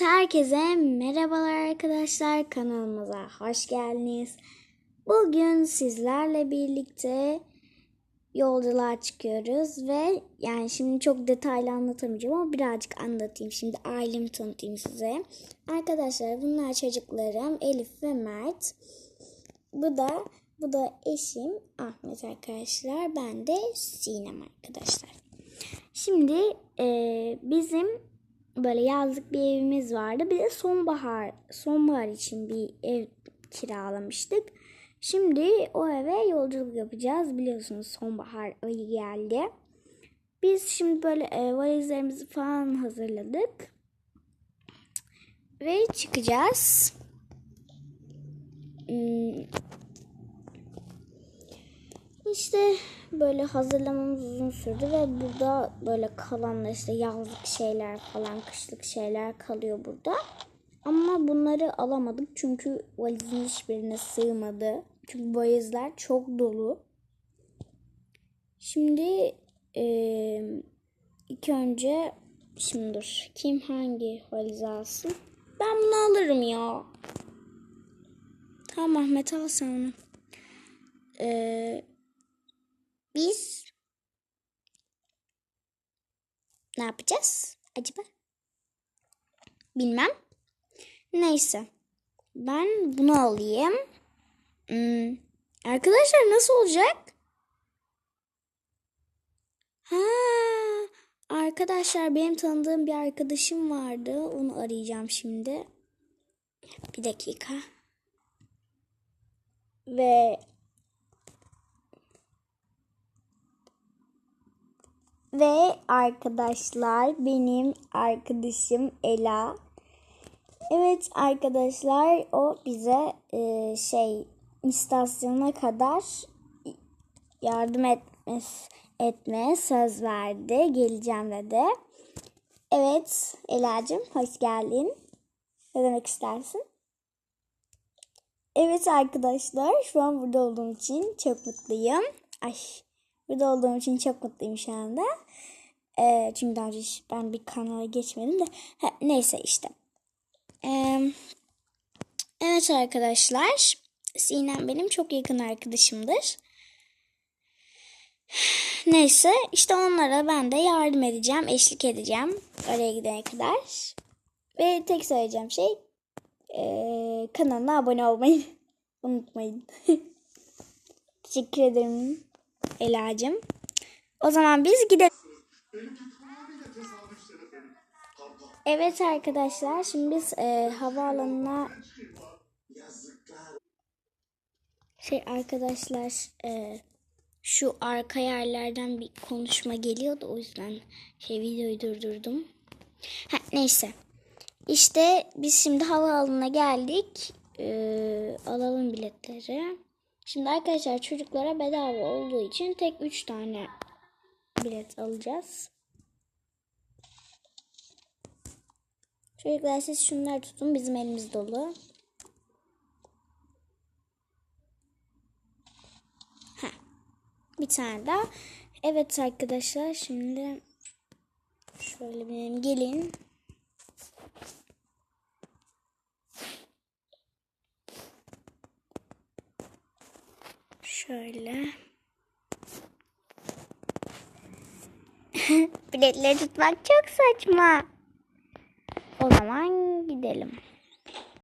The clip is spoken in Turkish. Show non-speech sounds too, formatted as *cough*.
Herkese merhabalar arkadaşlar. Kanalımıza hoş geldiniz. Bugün sizlerle birlikte yolculuğa çıkıyoruz ve yani şimdi çok detaylı anlatamayacağım ama birazcık anlatayım. Şimdi ailemi tanıtayım size. Arkadaşlar bunlar çocuklarım Elif ve Mert. Bu da bu da eşim Ahmet arkadaşlar. Ben de Sinem arkadaşlar. Şimdi e, bizim böyle yazlık bir evimiz vardı. Bir de sonbahar sonbahar için bir ev kiralamıştık. Şimdi o eve yolculuk yapacağız. Biliyorsunuz sonbahar ayı geldi. Biz şimdi böyle e, valizlerimizi falan hazırladık. Ve çıkacağız. Hmm. İşte böyle hazırlamamız uzun sürdü ve burada böyle kalanlar işte yazlık şeyler falan kışlık şeyler kalıyor burada. Ama bunları alamadık çünkü valizin hiçbirine sığmadı. Çünkü valizler çok dolu. Şimdi e, ilk önce şimdi dur kim hangi valizi alsın? Ben bunu alırım ya. Tamam Ahmet al sen onu. Eee biz ne yapacağız acaba? Bilmem. Neyse. Ben bunu alayım. Hmm. Arkadaşlar nasıl olacak? Ha, arkadaşlar benim tanıdığım bir arkadaşım vardı. Onu arayacağım şimdi. Bir dakika. Ve Ve arkadaşlar benim arkadaşım Ela. Evet arkadaşlar o bize e, şey istasyona kadar yardım etmez, etmeye söz verdi. Geleceğim dedi. Evet Ela'cığım hoş geldin. Ne demek istersin? Evet arkadaşlar şu an burada olduğum için çok mutluyum. Ay Burada olduğum için çok mutluyum şu anda. Ee, çünkü daha önce ben bir kanala geçmedim de. Ha, neyse işte. Ee, evet arkadaşlar. Sinem benim çok yakın arkadaşımdır. Neyse işte onlara ben de yardım edeceğim, eşlik edeceğim oraya gidene kadar. Ve tek söyleyeceğim şey e, kanalına abone olmayı *laughs* unutmayın. *laughs* Teşekkür ederim. Ela'cığım. O zaman biz gidelim. Evet arkadaşlar şimdi biz e, havaalanına şey arkadaşlar e, şu arka yerlerden bir konuşma geliyordu o yüzden şey videoyu durdurdum. Ha, neyse. İşte biz şimdi havaalanına geldik. E, alalım biletleri. Şimdi arkadaşlar çocuklara bedava olduğu için tek 3 tane bilet alacağız. Çocuklar siz şunları tutun. Bizim elimiz dolu. Heh. Bir tane daha. Evet arkadaşlar şimdi şöyle benim gelin. Şöyle. *laughs* Biletleri tutmak çok saçma. O zaman gidelim.